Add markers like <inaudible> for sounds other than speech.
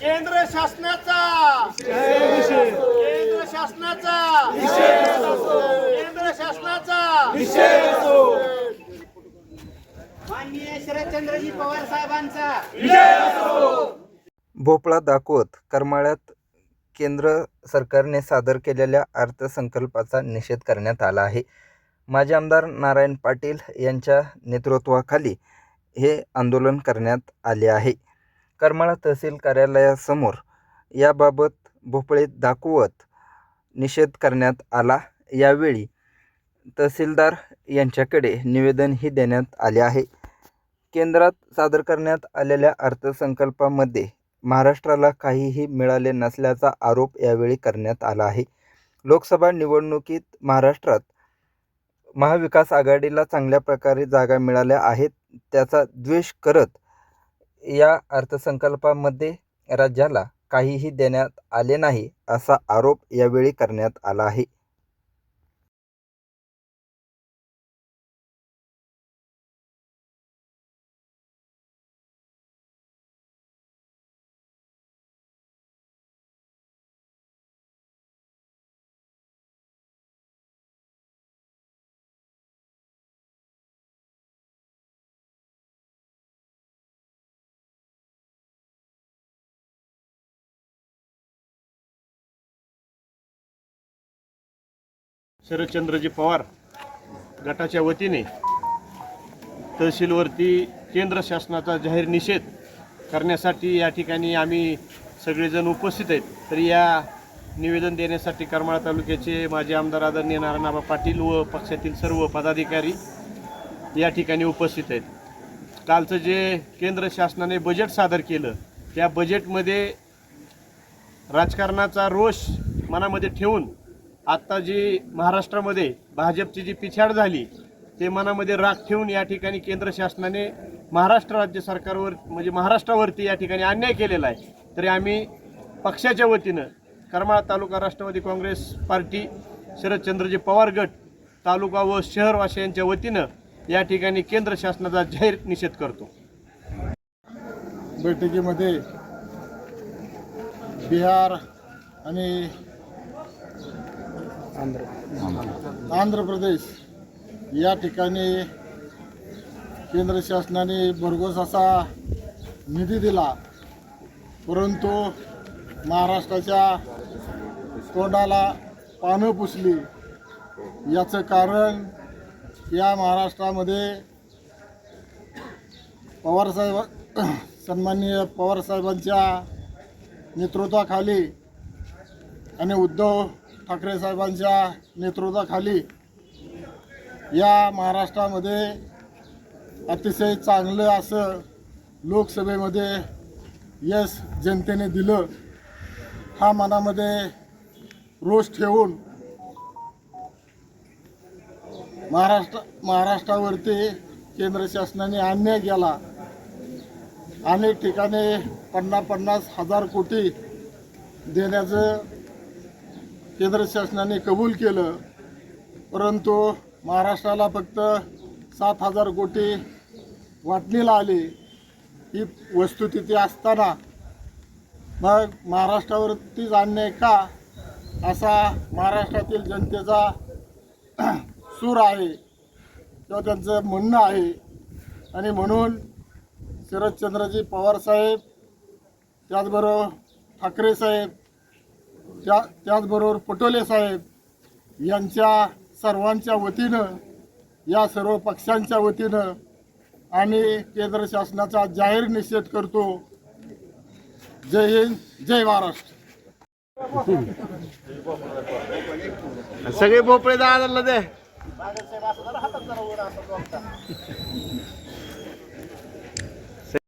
केंद्र शासनाचा. केंद्र शासनाचा. केंद्र शासनाचा. माननीय शरदचंद्रजी पवार साहेबांचा. भोपळा दाखवत करमाळ्यात केंद्र सरकारने सादर केलेल्या अर्थसंकल्पाचा निषेध करण्यात आला आहे. माजी आमदार नारायण पाटील यांच्या नेतृत्वाखाली हे आंदोलन करण्यात आले आहे. करमाळा तहसील कार्यालयासमोर याबाबत भोपळे दाखवत निषेध करण्यात आला. यावेळी तहसीलदार यांच्याकडे निवेदनही देण्यात आले आहे. केंद्रात सादर करण्यात आलेल्या अर्थसंकल्पामध्ये महाराष्ट्राला काहीही मिळाले नसल्याचा आरोप यावेळी करण्यात आला आहे. लोकसभा निवडणुकीत महाराष्ट्रात महाविकास आघाडीला चांगल्या प्रकारे जागा मिळाल्या आहेत त्याचा द्वेष करत या अर्थसंकल्पामध्ये राज्याला काहीही देण्यात आले नाही असा आरोप यावेळी करण्यात आला आहे. शरदचंद्रजी पवार गटाच्या वतीने तहसीलवरती केंद्र शासनाचा जाहीर निषेध करण्यासाठी या ठिकाणी आम्ही सगळेजण उपस्थित आहेत. तर या निवेदन देण्यासाठी करमाळा तालुक्याचे माजी आमदार आदरणीय नारायणबा पाटील व पक्षातील सर्व पदाधिकारी या ठिकाणी उपस्थित आहेत. कालचं जे केंद्र शासनाने बजेट सादर केलं त्या बजेटमध्ये राजकारणाचा रोष मनामध्ये ठेवून आत्ता जी महाराष्ट्रामध्ये भाजपची जी पिछाड झाली ते मनामध्ये राग ठेवून या ठिकाणी केंद्र शासनाने महाराष्ट्र राज्य सरकारवर म्हणजे महाराष्ट्रावरती या ठिकाणी अन्याय केलेला आहे. तरी आम्ही पक्षाच्या वतीनं करमाळा तालुका राष्ट्रवादी काँग्रेस पार्टी शरदचंद्रजी पवार गट तालुका व शहरवासियांच्या वतीनं या ठिकाणी केंद्र शासनाचा जाहीर निषेध करतो. बैठकीमध्ये बिहार आणि आंध्र प्रदेश या ठिकाणी केंद्र शासनाने भरघोस असा निधी दिला. परंतु महाराष्ट्राच्या तोंडाला पानं पुसली. याचं कारण या महाराष्ट्रामध्ये पवारसाहेब <clears throat> सन्माननीय पवारसाहेबांच्या नेतृत्वाखाली आणि उद्धव ठाकरे साहेबांच्या नेतृत्वाखाली या महाराष्ट्रामध्ये अतिशय चांगलं असं लोकसभेमध्ये यश जनतेने दिलं हा मनामध्ये रोष ठेवून महाराष्ट्र महाराष्ट्रावरती केंद्र शासनाने अन्याय केला. अनेक ठिकाणी पन्नास पन्नास हजार कोटी देण्याचं केंद्र शासनाने कबूल केलं. परंतु महाराष्ट्राला फक्त सात हजार कोटी वाटणीला आले. ही वस्तुस्थिती असताना मग महाराष्ट्रावरतीच आणणे का? असा महाराष्ट्रातील जनतेचा <clears throat> सूर आहे. किंवा त्यांचं म्हणणं आहे. आणि म्हणून शरदचंद्रजी पवारसाहेब त्याचबरोबर ठाकरे साहेब त्या त्याचबरोबर पटोले साहेब यांच्या सर्वांच्या वतीनं या सर्व पक्षांच्या वतीनं आम्ही केंद्र शासनाचा जाहीर निषेध करतो. जय हिंद जय महाराष्ट्र. सगळे भोपळे दादाला दे.